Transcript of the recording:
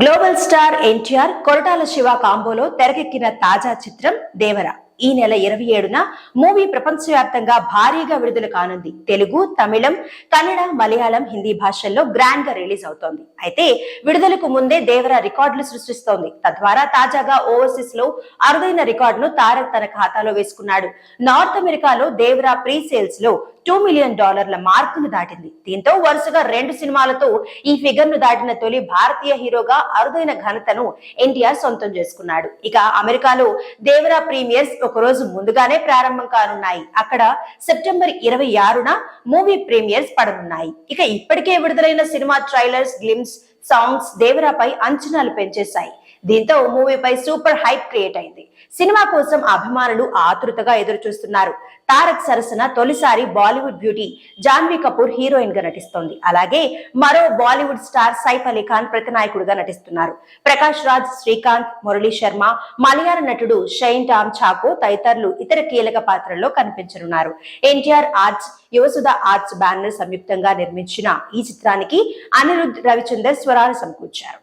Global star NTR Koratala Siva కాంబోలో తెరకెక్కిన తాజా చిత్రం దేవర. ఈ నెల ఇరవై ఏడున మూవీ ప్రపంచవ్యాప్తంగా భారీగా విడుదల కానుంది. తెలుగు తమిళం కన్నడ మలయాళం హిందీ భాషల్లో గ్రాండ్గా రిలీజ్ అవుతోంది. అయితే విడుదలకు ముందే దేవర రికార్డులు సృష్టిస్తోంది. తద్వారా తాజాగా ఓవర్సీస్లో అరుదైన రికార్డును తారక్ తన ఖాతాలో వేసుకున్నాడు. నార్త్ అమెరికాలో దేవరా ప్రీ సేల్స్లో టూ మిలియన్ డాలర్ల మార్కును దాటింది. దీంతో వరుసగా రెండు సినిమాలతో ఈ ఫిగర్ను దాటిన తొలి భారతీయ హీరోగా అరుదైన ఘనతను ఎన్టీఆర్ సొంతం చేసుకున్నాడు. ఇక అమెరికాలో దేవరా ప్రీమియర్స్ ఒక రోజు ముందుగానే ప్రారంభం కానున్నాయి. అక్కడ సెప్టెంబర్ ఇరవై ఆరున మూవీ ప్రీమియర్స్ పడనున్నాయి. ఇక ఇప్పటికే విడుదలైన సినిమా ట్రైలర్స్ గ్లిమ్స్ సాంగ్స్ దేవరాపై అంచనాలు పెంచేశాయి. దీంతో మూవీపై సూపర్ హైప్ క్రియేట్ అయింది. సినిమా కోసం అభిమానులు ఆతృతగా ఎదురు చూస్తున్నారు తారక్ సరసన తొలిసారి బాలీవుడ్ బ్యూటీ జాన్వీ కపూర్ హీరోయిన్గా నటిస్తోంది. అలాగే మరో బాలీవుడ్ స్టార్ సైఫ్ అలీ ఖాన్ ప్రతినాయకుడుగా నటిస్తున్నారు. ప్రకాష్ రాజ్ శ్రీకాంత్ మురళీ శర్మ మలయాళ నటుడు షైన్ టామ్ చాకో తదితరులు ఇతర కీలక పాత్రల్లో కనిపించనున్నారు. NTR arts Yuvasudha arts banner సంయుక్తంగా నిర్మించిన ఈ చిత్రానికి అనిరుద్ రవిచందర్ స్వరాలు సమకూర్చారు.